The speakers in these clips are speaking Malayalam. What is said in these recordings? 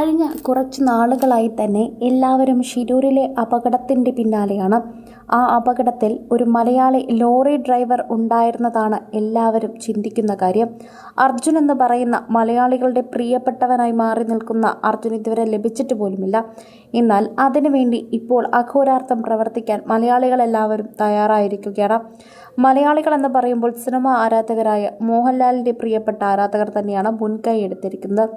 കഴിഞ്ഞ കുറച്ച് നാളുകളായി തന്നെ എല്ലാവരും ഷിരൂരിലെ അപകടത്തിന്റെ പിന്നാലെയാണ്. ആ അപകടത്തിൽ ഒരു മലയാളി ലോറി ഡ്രൈവർ ഉണ്ടായിരുന്നതാണ് എല്ലാവരും ചിന്തിക്കുന്ന കാര്യം. അർജുൻ എന്ന് പറയുന്ന മലയാളികളുടെ പ്രിയപ്പെട്ടവനായി മാറി നിൽക്കുന്ന അർജുൻ ഇതുവരെ ലഭിച്ചിട്ട് പോലുമില്ല. എന്നാൽ അതിനുവേണ്ടി ഇപ്പോൾ അഘോരാർത്ഥം പ്രവർത്തിക്കാൻ മലയാളികളെല്ലാവരും തയ്യാറായിരിക്കുകയാണ്. മലയാളികൾ എന്ന് പറയുമ്പോൾ സിനിമ ആരാധകരായ മോഹൻലാലിന്റെ പ്രിയപ്പെട്ട ആരാധകർ തന്നെയാണ് മുൻകൈ എടുത്തിരിക്കുന്നത്.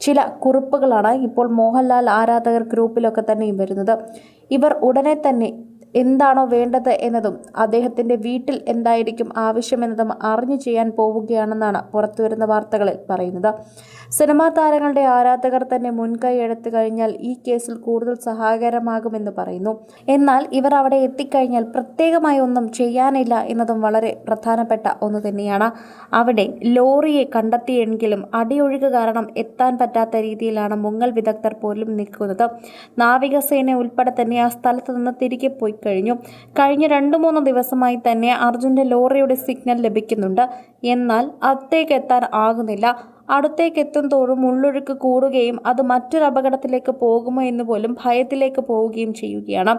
ചില കുറിപ്പുകളാണ് ഇപ്പോൾ മോഹൻലാൽ ആരാധകർ ഗ്രൂപ്പിലൊക്കെ തന്നെയും വരുന്നത്. ഇവർ ഉടനെ തന്നെ എന്താണോ വേണ്ടത് എന്നതും അദ്ദേഹത്തിന്റെ വീട്ടിൽ എന്തായിരിക്കും ആവശ്യമെന്നതും അറിഞ്ഞു ചെയ്യാൻ പോവുകയാണെന്നാണ് പുറത്തുവരുന്ന വാർത്തകളിൽ പറയുന്നത്. സിനിമാ താരങ്ങളുടെ ആരാധകർ തന്നെ മുൻകൈ എടുത്തു കഴിഞ്ഞാൽ ഈ കേസിൽ കൂടുതൽ സഹായകരമാകുമെന്ന് പറയുന്നു. എന്നാൽ ഇവർ അവിടെ എത്തിക്കഴിഞ്ഞാൽ പ്രത്യേകമായി ഒന്നും ചെയ്യാനില്ല എന്നതും വളരെ പ്രധാനപ്പെട്ട ഒന്ന് തന്നെയാണ്. അവിടെ ലോറിയെ കണ്ടെത്തിയെങ്കിലും അടിയൊഴുക്ക് കാരണം എത്താൻ പറ്റാത്ത രീതിയിലാണ് മുങ്ങൽ വിദഗ്ധർ പോലും നിൽക്കുന്നത്. നാവികസേന ഉൾപ്പെടെ തന്നെ ആ സ്ഥലത്ത് നിന്ന് തിരികെ പോയി കഴിഞ്ഞു. കഴിഞ്ഞ രണ്ട് മൂന്ന് ദിവസമായി തന്നെ അർജുന്റെ ലോറിയുടെ സിഗ്നൽ ലഭിക്കുന്നുണ്ട്. എന്നാൽ അത്തേക്ക് എത്താൻ ആകുന്നില്ല. അടുത്തേക്ക് എത്തും തോറും ഉള്ളൊഴുക്ക് കൂടുകയും അത് മറ്റൊരു അപകടത്തിലേക്ക് പോകുമോ എന്ന് പോലും ഭയത്തിലേക്ക് പോവുകയും ചെയ്യുകയാണ്.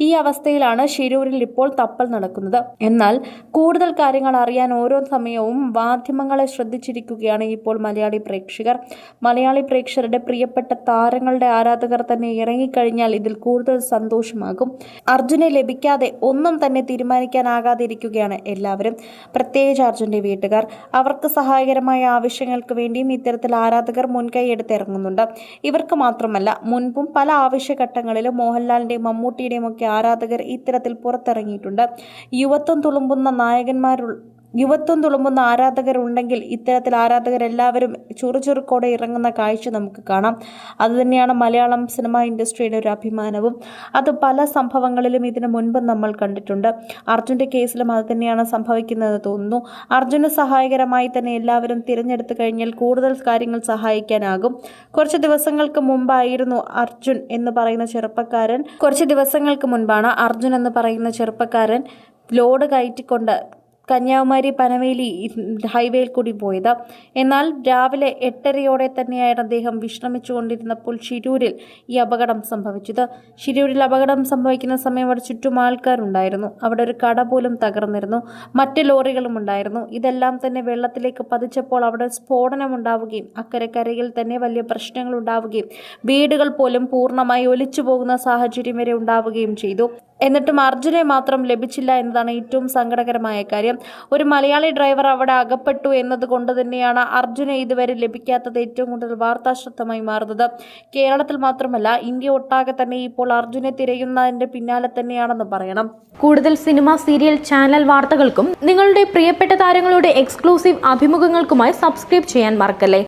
ഈ അവസ്ഥയിലാണ് ശിരൂരിൽ ഇപ്പോൾ തപ്പൽ നടക്കുന്നത്. എന്നാൽ കൂടുതൽ കാര്യങ്ങൾ അറിയാൻ ഓരോ സമയവും മാധ്യമങ്ങളെ ശ്രദ്ധിച്ചിരിക്കുകയാണ് ഇപ്പോൾ മലയാളി പ്രേക്ഷകർ. മലയാളി പ്രേക്ഷകരുടെ പ്രിയപ്പെട്ട താരങ്ങളുടെ ആരാധകർ തന്നെ ഇറങ്ങിക്കഴിഞ്ഞാൽ ഇതിൽ കൂടുതൽ സന്തോഷമാകും. അർജുനെ ലഭിക്കാതെ ഒന്നും തന്നെ തീരുമാനിക്കാനാകാതിരിക്കുകയാണ് എല്ലാവരും. പ്രത്യേകിച്ച് അർജുന്റെ വീട്ടുകാർ. അവർക്ക് സഹായകരമായ ആവശ്യങ്ങൾക്ക് വേണ്ടിയും ഇത്തരത്തിൽ ആരാധകർ മുൻകൈ എടുത്തിറങ്ങുന്നുണ്ട്. ഇവർക്ക് മാത്രമല്ല മുൻപും പല ആവശ്യഘട്ടങ്ങളിലും മോഹൻലാലിന്റെയും മമ്മൂട്ടിയുടെയും ഒക്കെ ആരാധകർ ഇത്തരത്തിൽ പുറത്തിറങ്ങിയിട്ടുണ്ട്. യുവത്വം തുളുമ്പുന്ന നായകന്മാരുൾ യുവത്വം തുളുമ്പുന്ന ആരാധകരുണ്ടെങ്കിൽ ഇത്തരത്തിൽ ആരാധകരെല്ലാവരും ചുറുചുറുക്കോടെ ഇറങ്ങുന്ന കാഴ്ച നമുക്ക് കാണാം. അതുതന്നെയാണ് മലയാളം സിനിമ ഇൻഡസ്ട്രിയുടെ ഒരു അഭിമാനവും. അത് പല സംഭവങ്ങളിലും ഇതിനു മുൻപ് നമ്മൾ കണ്ടിട്ടുണ്ട്. അർജുന്റെ കേസിലും അത് തന്നെയാണ് സംഭവിക്കുന്നതെന്ന് തോന്നുന്നു. അർജുന് സഹായകരമായി തന്നെ എല്ലാവരും തിരഞ്ഞെടുത്തു കഴിഞ്ഞാൽ കൂടുതൽ കാര്യങ്ങൾ സഹായിക്കാനാകും. കുറച്ച് ദിവസങ്ങൾക്ക് മുമ്പായിരുന്നു അർജുൻ എന്ന് പറയുന്ന ചെറുപ്പക്കാരൻ. കുറച്ച് ദിവസങ്ങൾക്ക് മുൻപാണ് അർജുൻ എന്ന് പറയുന്ന ചെറുപ്പക്കാരൻ ലോഡ് കയറ്റിക്കൊണ്ട് കന്യാകുമാരി പനവേലി ഹൈവേയിൽ കൂടി പോയത്. എന്നാൽ രാവിലെ എട്ടരയോടെ തന്നെയായിരുന്നു അദ്ദേഹം വിശ്രമിച്ചുകൊണ്ടിരുന്നപ്പോൾ ഷിരൂരിൽ ഈ അപകടം സംഭവിച്ചത്. ഷിരൂരിൽ അപകടം സംഭവിക്കുന്ന സമയം അവിടെ ചുറ്റും ആൾക്കാരുണ്ടായിരുന്നു. അവിടെ ഒരു കട പോലും തകർന്നിരുന്നു. മറ്റ് ലോറികളും ഉണ്ടായിരുന്നു. ഇതെല്ലാം തന്നെ വെള്ളത്തിലേക്ക് പതിച്ചപ്പോൾ അവിടെ സ്ഫോടനം ഉണ്ടാവുകയും അക്കരെ കരയിൽ തന്നെ വലിയ പ്രശ്നങ്ങൾ ഉണ്ടാവുകയും വീടുകൾ പോലും പൂർണമായി ഒലിച്ചു പോകുന്ന സാഹചര്യം വരെ ഉണ്ടാവുകയും ചെയ്തു. എന്നിട്ടും അർജുനെ മാത്രം ലഭിച്ചില്ല എന്നതാണ് ഏറ്റവും സങ്കടകരമായ കാര്യം. ഒരു മലയാളി ഡ്രൈവർ അവിടെ അകപ്പെട്ടു എന്നതുകൊണ്ട് തന്നെയാണ് അർജുനെ ഇതുവരെ ലഭിക്കാത്തത് ഏറ്റവും കൂടുതൽ വാർത്താശ്രദ്ധമായി മാറുന്നത്. കേരളത്തിൽ മാത്രമല്ല ഇന്ത്യ ഒട്ടാകെ തന്നെ ഇപ്പോൾ അർജുനെ തിരയുന്നതിന്റെ പിന്നാലെ തന്നെയാണെന്ന് പറയണം. കൂടുതൽ സിനിമ സീരിയൽ ചാനൽ വാർത്തകൾക്കും നിങ്ങളുടെ പ്രിയപ്പെട്ട താരങ്ങളുടെ എക്സ്ക്ലൂസീവ് അഭിമുഖങ്ങൾക്കുമായി സബ്സ്ക്രൈബ് ചെയ്യാൻ മറക്കല്ലേ?